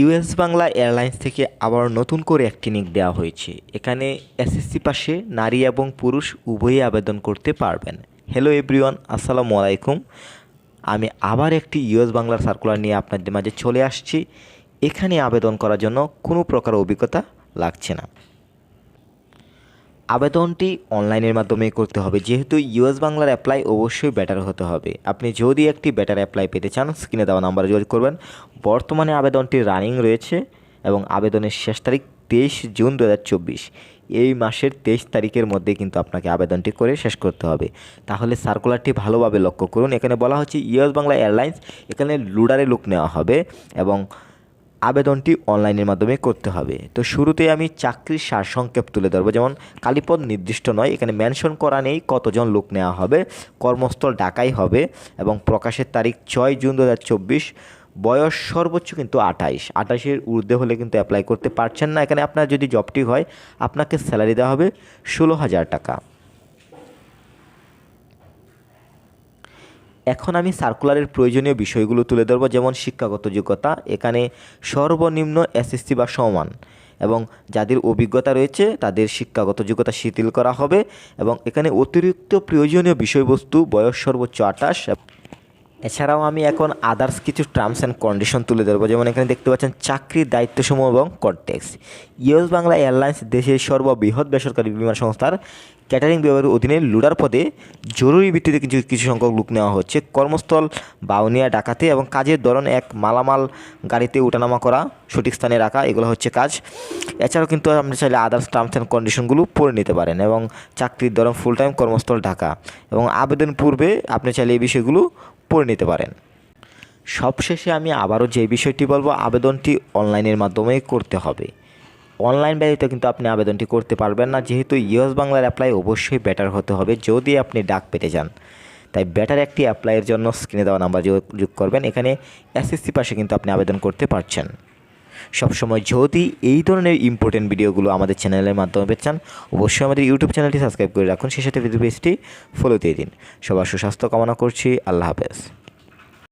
US Bangla airlines থেকে আবার নতুন করে একটি নিক দেওয়া হয়েছে। এখানে এসএসসি পাশে নারী এবং পুরুষ উভয়ই আবেদন করতে পারবেন। হ্যালো এভরিওয়ান আসসালামু আলাইকুম। আমি আবার একটি ইউএস বাংলার সার্কুলার নিয়ে আপনাদের মাঝে চলে আসছি। এখানে আবেদন করার জন্য কোনো প্রকার অভিজ্ঞতা লাগছে না। আবেদনটি অনলাইনের মাধ্যমে করতে হবে। যেহেতু ইউএস বাংলার অ্যাপ্লাই অবশ্যই বেটার হতে হবে। আপনি যদি একটি বেটার অ্যাপ্লাই পেতে চান স্ক্রিনে দেওয়া নাম্বারে যোগাযোগ করবেন। বর্তমানে আবেদনটি রানিং রয়েছে এবং আবেদনের শেষ তারিখ তেইশ জুন দু হাজার চব্বিশ। এই মাসের তেইশ তারিখের মধ্যে কিন্তু আপনাকে আবেদনটি করে শেষ করতে হবে। তাহলে সার্কুলারটি ভালোভাবে লক্ষ্য করুন। এখানে বলা হচ্ছে ইউএস বাংলা এয়ারলাইন্স এখানে লুডারে লুক নেওয়া হবে এবং আবেদনটি অনলাইনের মাধ্যমে করতে হবে। তো শুরুতে আমি চাকরির সারসংক্ষেপ তুলে ধরবো। যেমন, কালীপদ নির্দিষ্ট নয়, এখানে মেনশন করা নেই কতজন লোক নেওয়া হবে, কর্মস্থল ঢাকাই হবে এবং প্রকাশের তারিখ ছয় জুন দু হাজার চব্বিশ, বয়স সর্বোচ্চ কিন্তু আঠাইশ। আঠাইশের ঊর্ধ্বে হলে কিন্তু অ্যাপ্লাই করতে পারছেন না। এখানে আপনার যদি জবটি হয়, আপনাকে স্যালারি দেওয়া হবে ষোলো হাজার টাকা। এখন আমি সার্কুলারের প্রয়োজনীয় বিষয়গুলো তুলে ধরব, যেমন শিক্ষাগত যোগ্যতা, এখানে সর্বনিম্ন এসএসসি বা সমান, এবং যাদের অভিজ্ঞতা রয়েছে তাদের শিক্ষাগত যোগ্যতা শিথিল করা হবে, এবং এখানে অতিরিক্ত প্রয়োজনীয় বিষয়বস্তু, বয়স সর্বোচ্চ আঠাশ এছাড়াও আমি এখন আদার্স কিছু টার্মস অ্যান্ড কন্ডিশন তুলে ধরবো। যেমন এখানে দেখতে পাচ্ছেন চাকরির দায়িত্বসমূহ এবং কনটেক্স ইউএস বাংলা এয়ারলাইন্স দেশের সর্ববৃহৎ বেসরকারি বিমান সংস্থার ক্যাটারিং বিভাগের অধীনে লুডার পদে জরুরি ভিত্তিতে কিছু কিছু সংখ্যক লোক নেওয়া হচ্ছে। কর্মস্থল, বাউনিয়া, ডাকাতে এবং কাজের ধরন এক মালামাল গাড়িতে ওঠানামা করা, সঠিক স্থানে রাখা, এগুলো হচ্ছে কাজ। এছাড়াও কিন্তু আপনি চাইলে আদার্স টার্মস অ্যান্ড কন্ডিশনগুলো পড়ে নিতে পারেন এবং চাকরির ধরন ফুল টাইম কর্মস্থল ঢাকা। এবং আবেদন পূর্বে আপনি চাইলে এই বিষয়গুলো পড়ে নিতে পারেন। সবশেষে আমি আবারও যে বিষয়টি বলব, আবেদনটি অনলাইনের মাধ্যমে করতে হবে। অনলাইন ব্যতীত কিন্তু আপনি আবেদনটি করতে পারবেন না। যেহেতু ইউএস বাংলার অ্যাপ্লাই অবশ্যই বেটার হতে হবে যদি আপনি ডাক পেতে যান তাই বেটার একটি অ্যাপ্লাইয়ের জন্য স্ক্রিনে দেওয়া নাম্বার যোগ করবেন। এখানে এসএসসি পাশে কিন্তু আপনি আবেদন করতে পারছেন। সবসময় যদি এই ধরনের ইম্পর্টেন্ট ভিডিওগুলো আমাদের চ্যানেলের মাধ্যমে পেতে চান, অবশ্যই আমাদের ইউটিউব চ্যানেলটি সাবস্ক্রাইব করে রাখুন। সেই সাথে ফেসবুক পেজটি ফলো দিয়ে দিন। সবার সুস্বাস্থ্য কামনা করছি। আল্লাহ হাফেজ।